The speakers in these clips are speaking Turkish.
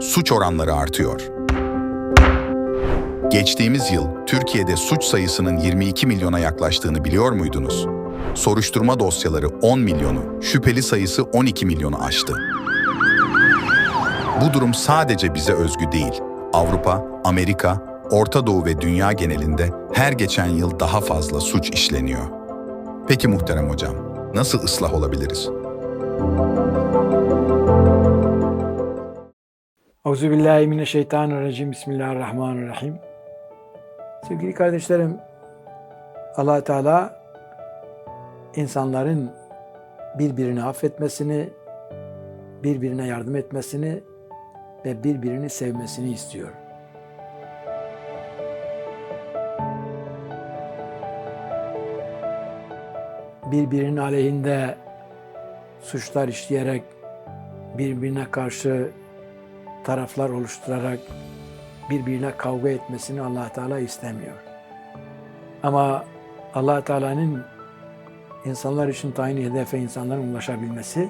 suç oranları artıyor. Geçtiğimiz yıl Türkiye'de suç sayısının 22 milyona yaklaştığını biliyor muydunuz? Soruşturma dosyaları 10 milyonu, şüpheli sayısı 12 milyonu aştı. Bu durum sadece bize özgü değil. Avrupa, Amerika, Orta Doğu ve dünya genelinde her geçen yıl daha fazla suç işleniyor. Peki muhterem hocam, nasıl ıslah olabiliriz? Euzubillahimineşşeytanirracim. Bismillahirrahmanirrahim. Sevgili kardeşlerim, allah Teala insanların birbirini affetmesini, birbirine yardım etmesini ve birbirini sevmesini istiyor. Birbirinin aleyhinde suçlar işleyerek birbirine karşı taraflar oluşturarak birbirine kavga etmesini allah Teala istemiyor. Ama allah Teala'nın insanlar için tayin hedefe insanların ulaşabilmesi,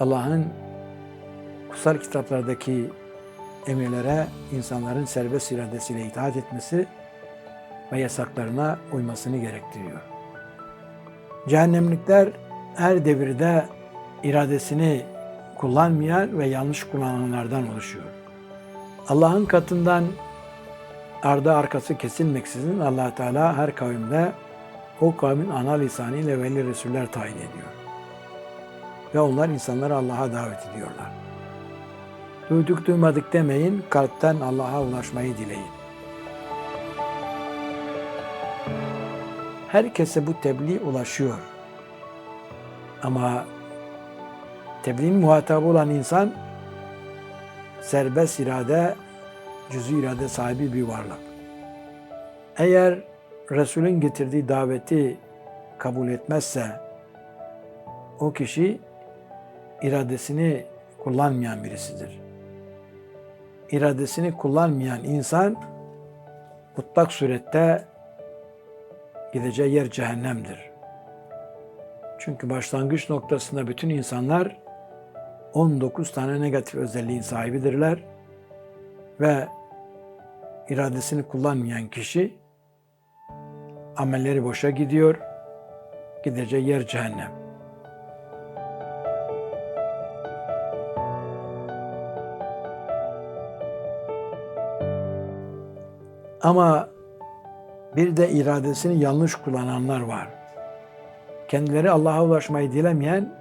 Allah'ın kutsal kitaplardaki emirlere insanların serbest iradesiyle itaat etmesi ve yasaklarına uymasını gerektiriyor. Cehennemlikler her devirde iradesini kullanmayan ve yanlış kullananlardan oluşuyor. Allah'ın katından ardı arkası kesilmeksizin allah Teala her kavimde o kavmin ana lisanıyla veli Resuller tayin ediyor. Ve onlar insanları Allah'a davet ediyorlar. Duyduk duymadık demeyin, kalpten Allah'a ulaşmayı dileyin. Herkese bu tebliğ ulaşıyor. Ama tebliğin muhatabı olan insan serbest irade, cüz'i irade sahibi bir varlık. Eğer Resul'ün getirdiği daveti kabul etmezse o kişi iradesini kullanmayan birisidir. İradesini kullanmayan insan mutlak surette gideceği yer cehennemdir. Çünkü başlangıç noktasında bütün insanlar 19 tane negatif özelliğin sahibidirler ve iradesini kullanmayan kişi amelleri boşa gidiyor, gideceği yer cehennem. Ama bir de iradesini yanlış kullananlar var. Kendileri Allah'a ulaşmayı dilemeyen,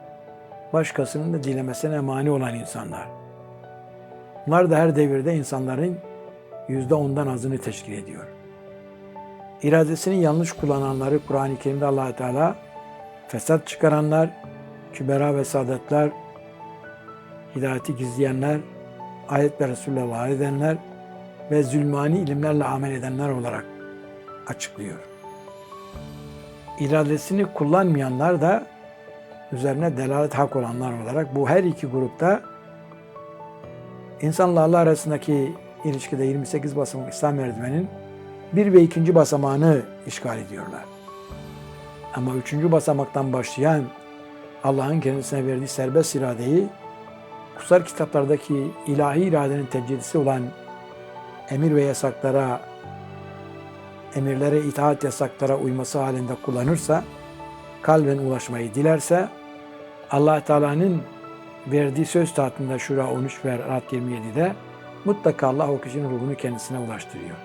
başkasının da dilemesine mani olan insanlar. Bunlar da her devirde insanların yüzde ondan azını teşkil ediyor. İradesini yanlış kullananları Kur'an-ı Kerim'de allah Teala fesat çıkaranlar, kübera ve saadetler, hidayeti gizleyenler, ayet ve Resul'le var edenler ve zulmani ilimlerle amel edenler olarak açıklıyor. İradesini kullanmayanlar da üzerine delalet hak olanlar olarak bu her iki grupta insanla Allah arasındaki ilişkide 28 basamak İslam merdivenin bir ve ikinci basamağını işgal ediyorlar. Ama üçüncü basamaktan başlayan Allah'ın kendisine verdiği serbest iradeyi kutsal kitaplardaki ilahi iradenin tecellisi olan emir ve yasaklara, emirlere itaat yasaklara uyması halinde kullanırsa, kalben ulaşmayı dilerse, allah Teala'nın verdiği söz tahtında Şura 13 ve Rahat 27'de mutlaka Allah o kişinin ruhunu kendisine ulaştırıyor.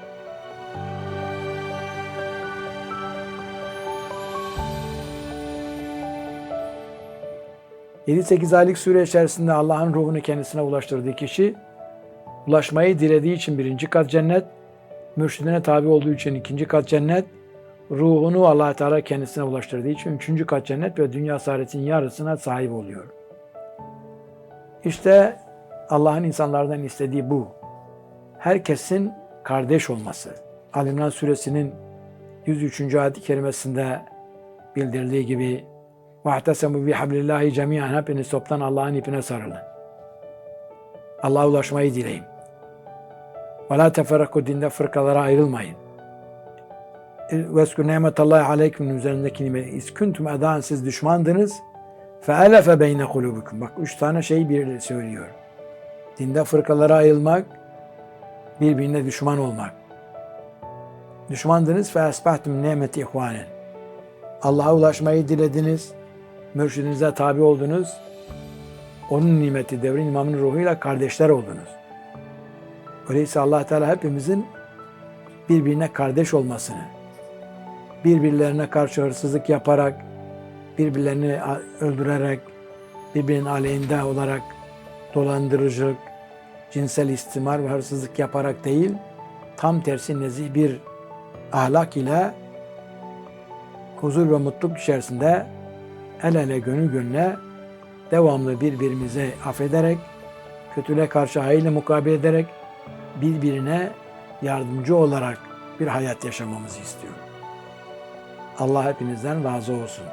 Yedi sekiz aylık süre içerisinde Allah'ın ruhunu kendisine ulaştırdığı kişi, ulaşmayı dilediği için birinci kat cennet, mürşidine tabi olduğu için ikinci kat cennet, ruhunu allah Teala kendisine ulaştırdığı için üçüncü kat cennet ve dünya saadetin yarısına sahip oluyor. İşte Allah'ın insanlardan istediği bu. Herkesin kardeş olması. Ali İmran suresinin 103. ayet-i kerimesinde bildirildiği gibi وَاَحْتَسَمُوا بِحَبْلِ اللّٰهِ جَمِيعًا Hepiniz toptan Allah'ın ipine sarılın. Allah'a ulaşmayı dileyin. وَلَا تَفَرَّقُوا Dinde fırkalara ayrılmayın. وَاسْكُرْ نِعْمَةَ اللّٰهِ عَلَيْكُمْ üzerindeki nimet. İz kuntum edan siz düşmandınız. فَاَلَفَ بَيْنَ قُلُوبِكُمْ Bak üç tane şey bir söylüyor. Dinde fırkalara ayrılmak, birbirine düşman olmak. Düşmandınız fe esbahtum nimeti ihvanen. Allah'a ulaşmayı dilediniz, mürşidinize tabi oldunuz, onun nimeti devrin imamının ruhuyla kardeşler oldunuz. Öyleyse allah Teala hepimizin birbirine kardeş olmasını, birbirlerine karşı hırsızlık yaparak, birbirlerini öldürerek, birbirinin aleyhinde olarak dolandırıcılık, cinsel istimar ve hırsızlık yaparak değil, tam tersi nezih bir ahlak ile huzur ve mutluluk içerisinde el ele gönül gönüle devamlı birbirimize affederek, kötüle karşı hayırla mukabele ederek birbirine yardımcı olarak bir hayat yaşamamızı istiyor. Allah hepinizden razı olsun.